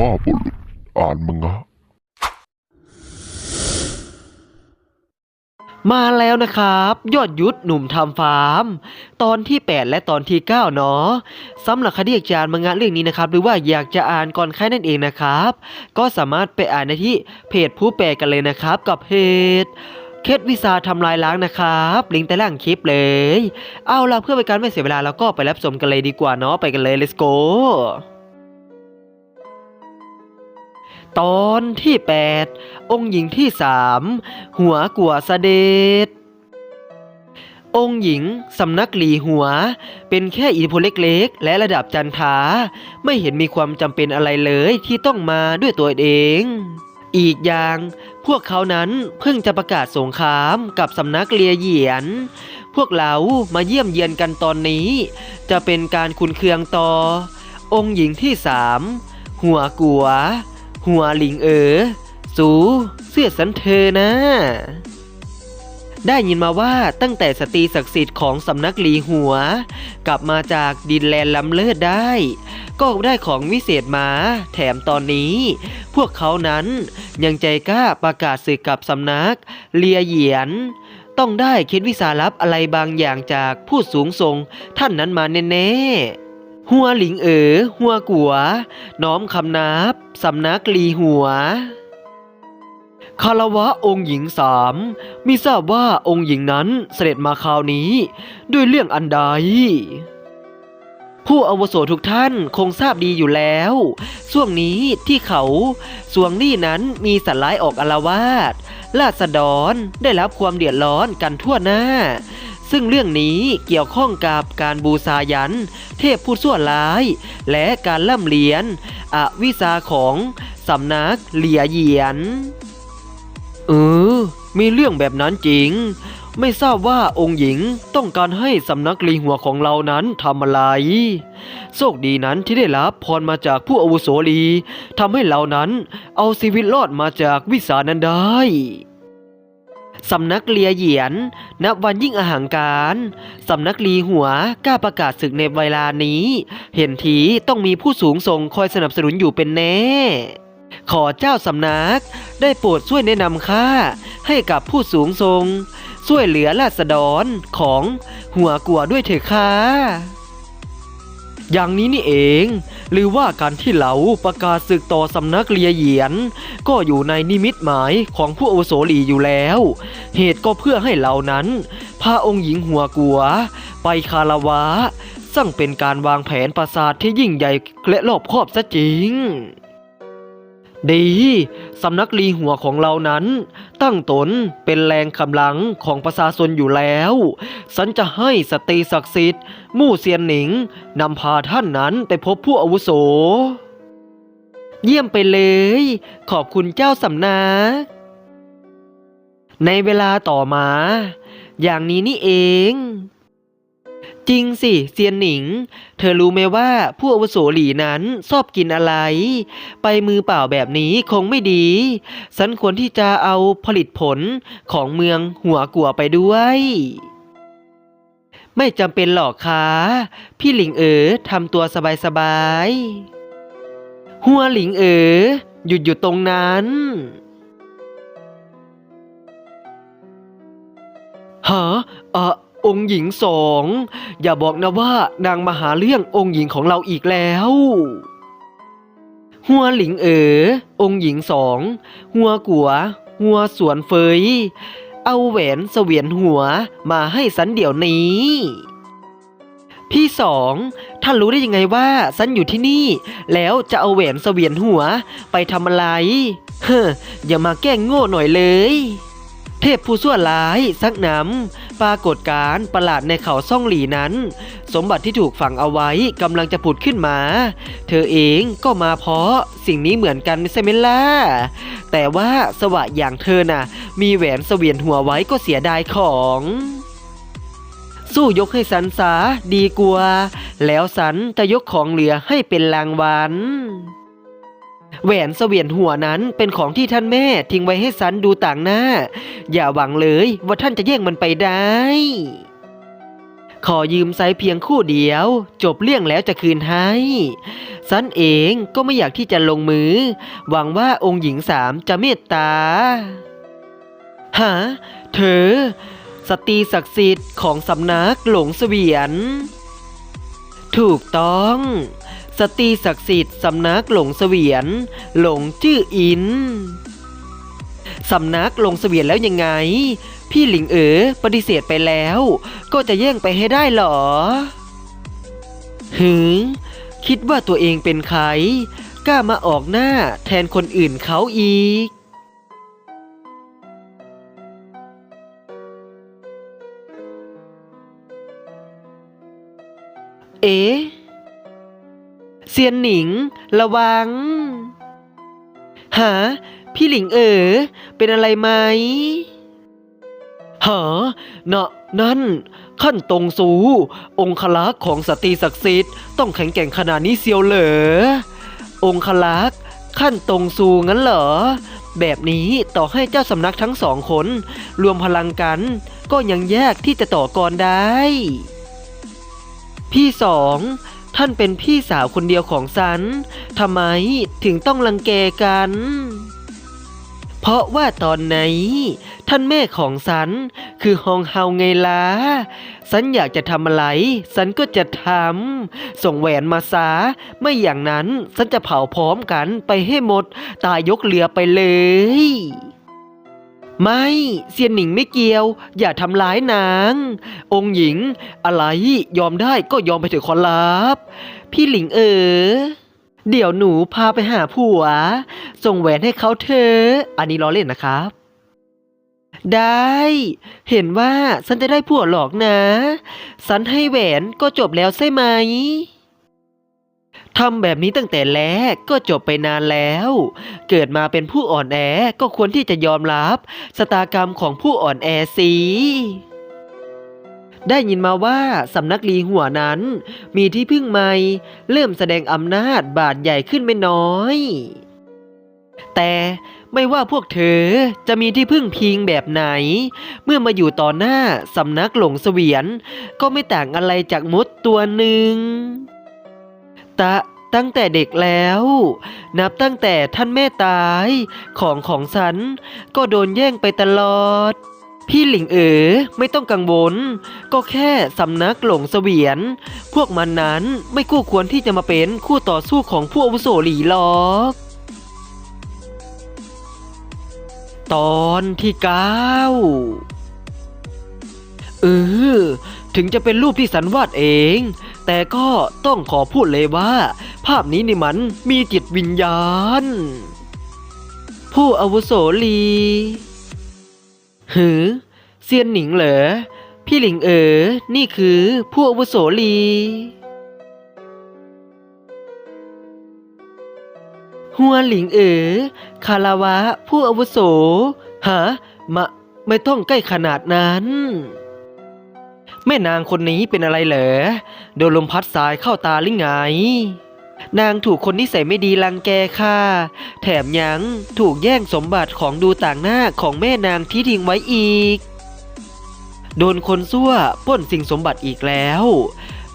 พ่อบุรุษอ่านมังงะ มาแล้วนะครับ ยอดยุทธหนุ่มทำฟาร์ม ตอนที่ 8 และตอนที่ 9 เนาะสำหรับคดีอาจารย์มังงะเรื่องนี้นะครับ หรือว่าอยากจะอ่านก่อนใครนั่นเองนะครับ ก็สามารถไปอ่านได้ที่เพจผู้แปลกันเลยนะครับ กับเพจเคสวิซาทำลายล้างนะครับ ลิงก์ใต้ล่างคลิปเลย เอาล่ะเพื่อเป็นการไม่เสียเวลาเราก็ไปรับชมกันเลยดีกว่าเนาะไปกันเลย let's go ตอนที่ 8 องค์หญิงที่สามหัวกัวเสด็จองค์หญิงสำนักหลีหัว เป็นแค่อิทธิพลเล็กๆ และระดับจันทาไม่เห็นมีความจำเป็นอะไรเลยที่ต้องมาด้วยตัวเอง อีกอย่างพวกเขานั้นเพิ่งจะประกาศสงครามกับสำนักเลียเหยียน พวกเรามาเยี่ยมเยียนกันตอนนี้ จะเป็นการคุนเคืองต่อ องค์หญิงที่สามหัวกัว หัวหลิงเอ๋อสูเสื้อสันเธอนะ ได้ยินมาว่าตั้งแต่สตรีศักดิ์สิทธิ์ของสำนักหลีหัว กลับมาจากดินแลนล้ำเลิศได้ ก็ได้ของวิเศษมา แถมตอนนี้ พวกเขานั้นยังใจกล้าประกาศศึกกับสำนักเลียเหยียน ต้องได้เคิดวิสาลับอะไรบางอย่างจากผู้สูงทรงท่านนั้นมาแน่ๆ หัวหลิงเอ๋อหัวกัว น้อมคำนับ สำนักลีหัวคารวะองค์หญิงสามมิทราบว่าองค์หญิงนั้นเสด็จมาคราวนี้ ด้วยเรื่องอันใด ผู้อาวุโสทุกท่านคงทราบดีอยู่แล้วช่วงนี้ที่เขาสวงนี่นั้นมีสัตว์ร้ายออกอาละวาดราษฎรได้รับความเดือดร้อนกันทั่วหน้า ซึ่งเรื่องนี้เกี่ยวข้องกับการบูชายัน เทพผู้ชั่วร้าย และการล่ำเรียนอวิชาของสำนักเหลียเหยียน เออ มีเรื่องแบบนั้นจริง ไม่ทราบว่าองค์หญิงต้องการให้สำนักลีหัวของเรานั้นทำอะไร โชคดีนั้นที่ได้รับพรมาจากผู้อาวุโสลีทำให้เรานั้นเอาชีวิตรอดมาจากวิสานั้นได้ สำนักเลียเหยียน นับวันยิ่งอหังการ สำนักลีหัวกล้าประกาศศึกในเวลานี้ เห็นทีต้องมีผู้สูงส่งคอยสนับสนุนอยู่เป็นแน่ ขอเจ้าสำนักได้โปรดช่วยแนะนำข้าให้กับผู้สูงทรงช่วยเหลือราษฎรของหัวกัวด้วยเถอะค่ะอย่างนี้นี่เอง หรือว่าการที่เหลาประกาศศึกต่อสำนักเลียเหยียน ก็อยู่ในนิมิตหมายของผู้อาวุโสหลีอยู่แล้ว เหตุก็เพื่อให้เหล่านั้นพาองค์หญิงหัวกัว ไปคาราวะซึ่งเป็นการวางแผนปราสาทที่ยิ่งใหญ่และรอบคอบซะจริงดี สำนักลีหัวของเรานั้น ตั้งตนเป็นแรงกำลังของประชาชนอยู่แล้วฉันจะให้สตรีศักดิ์สิทธิ์ มู่เซียนหนิงนำพาท่านนั้นไปพบผู้อาวุโส เยี่ยมไปเลย ขอบคุณเจ้าสำนัก ในเวลาต่อมา อย่างนี้นี่เอง จริงสิเซียนหนิง เธอรู้ไหมว่าผู้อาวุโสหลีนั้นชอบกินอะไร ไปมือเปล่าแบบนี้คงไม่ดี ฉันควรที่จะเอาผลิตผลของเมืองหัวกัวไปด้วยไม่จำเป็นหรอกค่ะพี่หลิงเอ๋อทำตัวสบายๆ หัวหลิงเอ๋อหยุดอยู่ตรงนั้น ฮะเออ องค์หญิงสอง อย่าบอกนะว่านางมาหาเรื่ององค์หญิงของเราอีกแล้ว หัวหลิงเอ๋อองค์หญิงสอง หัวกัว หัวสวนเฟย เอาแหวนเสวียนหัวมาให้สันเดี๋ยวนี้ พี่สองท่านรู้ได้ยังไงว่าสันอยู่ที่นี่ แล้วจะเอาแหวนเสวียนหัวไปทำอะไร เฮ้ออย่ามาแกล้งโง่หน่อยเลยเทพผู้ชั่วร้ายซักน้ำ ปรากฏการณ์ประหลาดในเขาซ่องหลีนั้น สมบัติที่ถูกฝังเอาไว้กำลังจะผุดขึ้นมา เธอเองก็มาเพราะสิ่งนี้เหมือนกันไม่ใช่ไหมล่ะ แต่ว่าสวะอย่างเธอน่ะ มีแหวนเสวียนหัวไว้ก็เสียดายของสู้ยกให้สันสาดีกว่า แล้วสันจะยกของเหลือให้เป็นรางวัล แหวนเสวียนหัวนั้นเป็นของที่ท่านแม่ทิ้งไว้ให้สันดูต่างหน้า อย่าหวังเลยว่าท่านจะแย่งมันไปได้ ขอยืมไซเพียงคู่เดียว จบเรื่องแล้วจะคืนให้สันเองก็ไม่อยากที่จะลงมือ หวังว่าองค์หญิงสามจะเมตตาฮะเธอ สตรีศักดิ์สิทธิ์ของสำนักหลงเสวียน ถูกต้อง สตรีศักดิ์สิทธิ์สำนักหลงเสวียน หลงจื้ออินสำนักลงเสวียนแล้วยังไง พี่หลิงเอ๋อปฏิเสธไปแล้ว ก็จะแย่งไปให้ได้เหรอหือคิดว่าตัวเองเป็นใคร กล้ามาออกหน้าแทนคนอื่นเขาอีก เอ๊ะ เซียนหนิง ระวัง หา พี่หลิงเอ๋อเป็นอะไรไหมหาเนะนั่น ขั้นตรงสู องคลักษ์ของสตรีศักดิ์สิทธิ์ต้องแข็งแกร่งขนาดนี้เซียวเหรอ องคลักษ์ขั้นตรงสูงั้นเหรอ แบบนี้ต่อให้เจ้าสำนักทั้งสองคน รวมพลังกัน ก็ยังแยกที่จะต่อกรได้ พี่สอง ท่านเป็นพี่สาวคนเดียวของฉันทำไมถึงต้องรังแกกัน เพราะว่าตอนไหน ท่านแม่ของฉัน คือฮองเฮาไงล่ะฉันอยากจะทำอะไรฉันก็จะทำส่งแหวนมาซาไม่อย่างนั้นฉันจะเผาพร้อมกันไปให้หมด ตายยกเรือไปเลย ไม่เซียนหนิงไม่เกี่ยว อย่าทำร้ายนาง องค์หญิง อะไรยอมได้ก็ยอมไปเถอะขอรับพี่หลิงเออเดี๋ยวหนูพาไปหาผัว ส่งแหวนให้เขาเธอ อันนี้ล้อเล่นนะครับ ได้ เห็นว่าฉันจะได้ผัวหรอกนะ ฉันให้แหวนก็จบแล้วใช่ไหม ทำแบบนี้ตั้งแต่แรกก็จบไปนานแล้ว เกิดมาเป็นผู้อ่อนแอก็ควรที่จะยอมรับสตากรรมของผู้อ่อนแอสิได้ยินมาว่าสำนักลีหัวนั้น มีที่พึ่งใหม่ เริ่มแสดงอำนาจบาดใหญ่ขึ้นไม่น้อย แต่ไม่ว่าพวกเธอจะมีที่พึ่งพิงแบบไหน เมื่อมาอยู่ต่อหน้าสำนักหลงเสวียน ก็ไม่ต่างอะไรจากมดตัวหนึ่ง ตะตั้งแต่เด็กแล้ว นับตั้งแต่ท่านแม่ตายของของฉันก็โดนแย่งไปตลอด พี่หลิงเอ๋อไม่ต้องกังวล ก็แค่สำนักหลงเสวียน พวกมันนั้นไม่คู่ควรที่จะมาเป็นคู่ต่อสู้ของผู้อาวุโสหลีหรอกตอนที่เก้าเออถึงจะเป็นรูปที่สันวาดเอง แต่ก็ต้องขอพูดเลยว่า ภาพนี้นี่มันมีจิตวิญญาณ ผู้อาวุโสลีหือเซียนหนิงเหรอ พี่หลิงเอ๋อนี่คือผู้อาวุโสลีหัวหลิงเอ๋อคาราวะ ผู้อาวุโสฮะมะไม่ต้องใกล้ขนาดนั้น แม่นางคนนี้เป็นอะไรเหรอโดนลมพัดสายเข้าตาหรือไง นางถูกคนนิสัยไม่ดีรังแกค่ะ แถมยังถูกแย่งสมบัติของดูต่างหน้าของแม่นางที่ทิ้งไว้อีก โดนคนซั่วป้นสิ่งสมบัติอีกแล้ว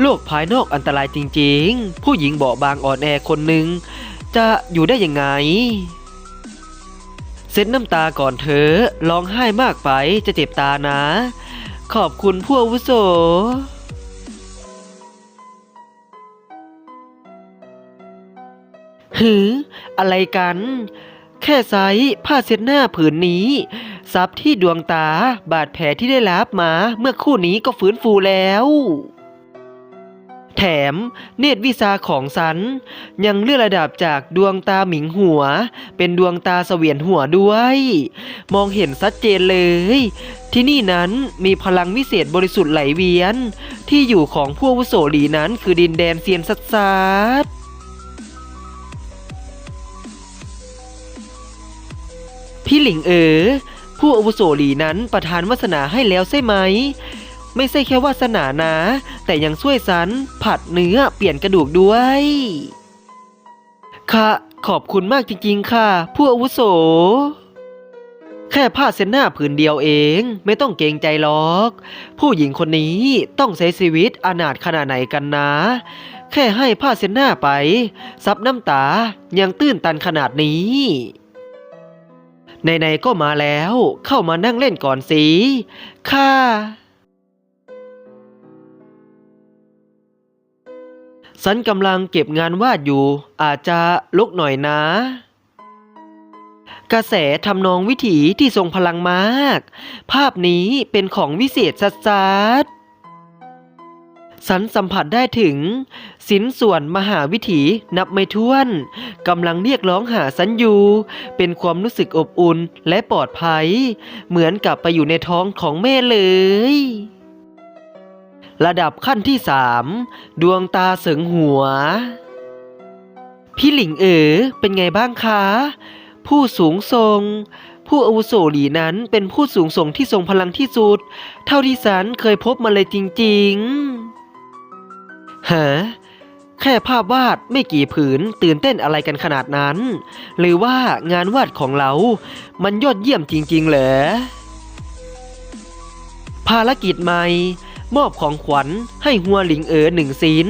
โลกภายนอกอันตรายจริงๆ ผู้หญิงเบาบางอ่อนแอคนหนึ่งจะอยู่ได้ยังไงเซ็ตน้ำตาก่อนเถอร้องไห้มากไปจะเจ็บตานะ ขอบคุณผู้อาวุโส หือ อะไรกัน แค่ไซส์ผ้าเช็ดหน้าผืนนี้ซับที่ดวงตาบาดแผลที่ได้รับมาเมื่อคู่นี้ก็ฟื้นฟูแล้ว แถมเนตรวิชาของสัน ยังเลื่อนระดับจากดวงตาหมิงหัว เป็นดวงตาเสวียนหัวด้วย มองเห็นชัดเจนเลย ที่นี่นั้นมีพลังวิเศษบริสุทธิ์ไหลเวียน ที่อยู่ของผู้อวุโสหลีนั้นคือดินแดนเซียนสัดซาดพี่หลิงเอ๋อผู้อาวุโสหลีนั้นประทานวาสนาให้แล้วใช่ไหม ไม่ใช่แค่วาสนานะ แต่ยังช่วยสัน ผัดเนื้อเปลี่ยนกระดูกด้วย ค่ะ ขอบคุณมากจริงๆค่ะ ผู้อาวุโส แค่ผ้าเส้นหน้าผืนเดียวเอง ไม่ต้องเกรงใจหรอก ผู้หญิงคนนี้ต้องใช้ชีวิตอนาถขนาดไหนกันนะ แค่ให้ผ้าเส้นหน้าไป ซับน้ำตายังตื้นตันขนาดนี้ในๆก็มาแล้ว เข้ามานั่งเล่นก่อนสิ ค่ะ ฉันกำลังเก็บงานวาดอยู่ อาจจะลุกหน่อยนะ กระแสทำนองวิถีที่ทรงพลังมาก ภาพนี้เป็นของวิเศษสัสๆฉันสัมผัสได้ถึง สินส่วนมหาวิถีนับไม่ถ้วนกำลังเรียกร้องหาสันอยู่ เป็นความรู้สึกอบอุ่นและปลอดภัย เหมือนกับไปอยู่ในท้องของแม่เลย ระดับขั้นที่สามดวงตาเสริงหัว พี่หลิงเอ๋อเป็นไงบ้างคะ ผู้สูงทรง ผู้อาวุโสหลีนั้นเป็นผู้สูงส่งที่ทรงพลังที่สุด เท่าที่ฉันเคยพบมาเลยจริงๆฮะแค่ภาพวาดไม่กี่ผืนตื่นเต้นอะไรกันขนาดนั้น หรือว่างานวาดของเรา มันยอดเยี่ยมจริงๆเหรอภารกิจใหม่ มอบของขวัญให้หัวหลิงเอ๋อหนึ่งสิน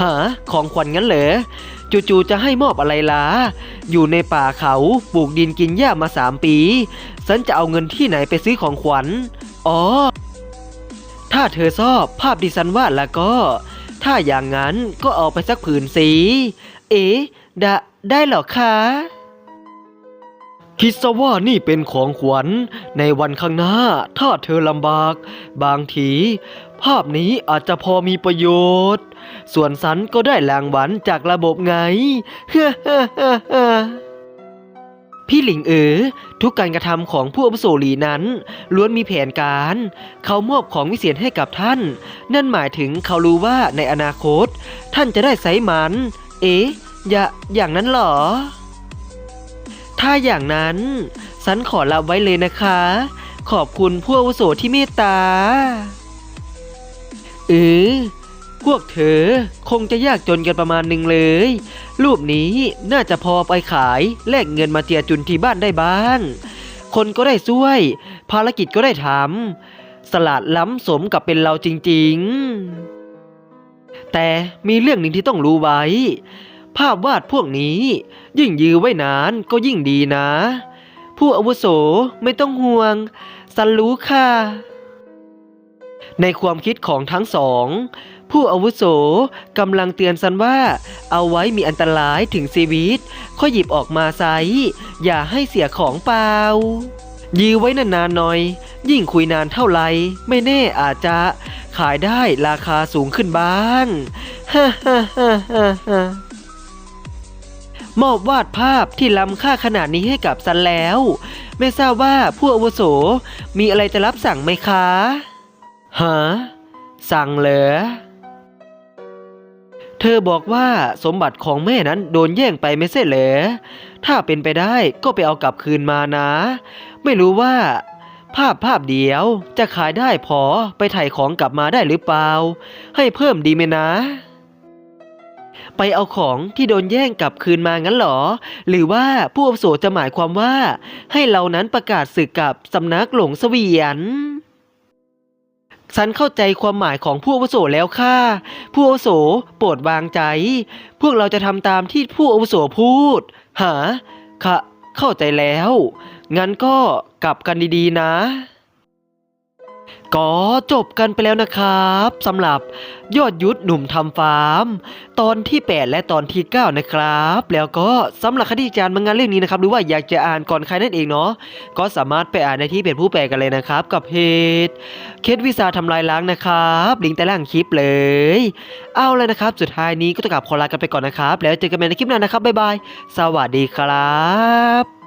หาของขวัญงั้นเหรอจู่ๆจะให้มอบอะไรล่ะอยู่ในป่าเขาปลูกดินกินหญ้ามาสามปี ฉันจะเอาเงินที่ไหนไปซื้อของขวัญ อ๋อ ถ้าเธอชอบภาพดิฉันวาดแล้วก็ ถ้าอย่างนั้นก็เอาไปสักผืนสี เอ๊ะดะได้หรอคะ คิดซะว่านี่เป็นของขวัญในวันข้างหน้า ถ้าเธอลำบาก บางที ภาพนี้อาจจะพอมีประโยชน์ ส่วนสันก็ได้รางวัลจากระบบไง พี่หลิงเอ๋อทุกการกระทำของผู้อาวุโสหลีนั้น ล้วนมีแผนการ เขามอบของวิเศษให้กับท่าน นั่นหมายถึงเขารู้ว่าในอนาคต ท่านจะได้ใช้มัน เอ๊ะ อย่าอย่างนั้นเหรอ ถ้าอย่างนั้นสันขอรับไว้เลยนะคะ ขอบคุณผู้อาวุโสที่เมตตา เออ พวกเธอคงจะยากจนกันประมาณหนึ่งเลย รูปนี้น่าจะพอไปขายแลกเงินมาเจียจุนที่บ้านได้บ้าง คนก็ได้ช่วย ภารกิจก็ได้ทำสลัดล้ำสมกับเป็นเราจริง ๆ แต่มีเรื่องหนึ่งที่ต้องรู้ไว้ ภาพวาดพวกนี้ ยิ่งยื้อไว้นานก็ยิ่งดีนะ ผู้อาวุโสไม่ต้องห่วง สันรู้ค่ะ ในความคิดของทั้งสอง ผู้อาวุโสกำลังเตือนสันว่า เอาไว้มีอันตรายถึงชีวิตค่อยหยิบออกมาใช้อย่าให้เสียของเปล่ายื้อไว้นานๆหน่อย ยิ่งคุยนานเท่าไร ไม่แน่อาจจะขายได้ราคาสูงขึ้นบ้างฮ่าฮ่าฮ่าฮ่า มอบวาดภาพที่ล้ำค่าขนาดนี้ให้กับซันแล้ว ไม่ทราบว่าผู้อาวุโสมีอะไรจะรับสั่งไหมคะฮะสั่งเหรอเธอบอกว่าสมบัติของแม่นั้นโดนแย่งไปไม่ใช่เหรอถ้าเป็นไปได้ก็ไปเอากลับคืนมานะ ไม่รู้ว่า ภาพภาพเดียวจะขายได้พอไปถ่ายของกลับมาได้หรือเปล่า ให้เพิ่มดีไหมนะ ไปเอาของที่โดนแย่งกลับคืนมางั้นหรอ หรือว่าผู้อาวุโสจะหมายความว่า ให้เรานั้นประกาศศึกกับสำนักหลงเสวียนฉันเข้าใจความหมายของผู้อาวุโสแล้วค่ะ ผู้อาวุโสโปรดวางใจ พวกเราจะทำตามที่ผู้อาวุโสพูด หา ค่ะ เข้าใจแล้ว งั้นก็กลับกันดีๆนะ ก็จบกันไปแล้วนะครับสำหรับยอดยุทธหนุ่มทำฟาร์ม ตอนที่ 8 และตอนที่ 9 นะครับ แล้วก็สำหรับคดีจารย์มังงานเรื่องนี้นะครับหรือว่าอยากจะอ่านก่อนใครนั่นเองเนาะก็สามารถไปอ่านในที่เพจผู้แปลกันเลยนะครับ กับเพจเคสวิซาทำลายล้างนะครับลิงก์ใต้ล่างคลิปเลย เอาเลยนะครับ สุดท้ายนี้ก็ต้องกลับขอลากันไปก่อนนะครับ แล้วเจอกันใหม่ในคลิปหน้านะครับบ๊ายบายสวัสดีครับ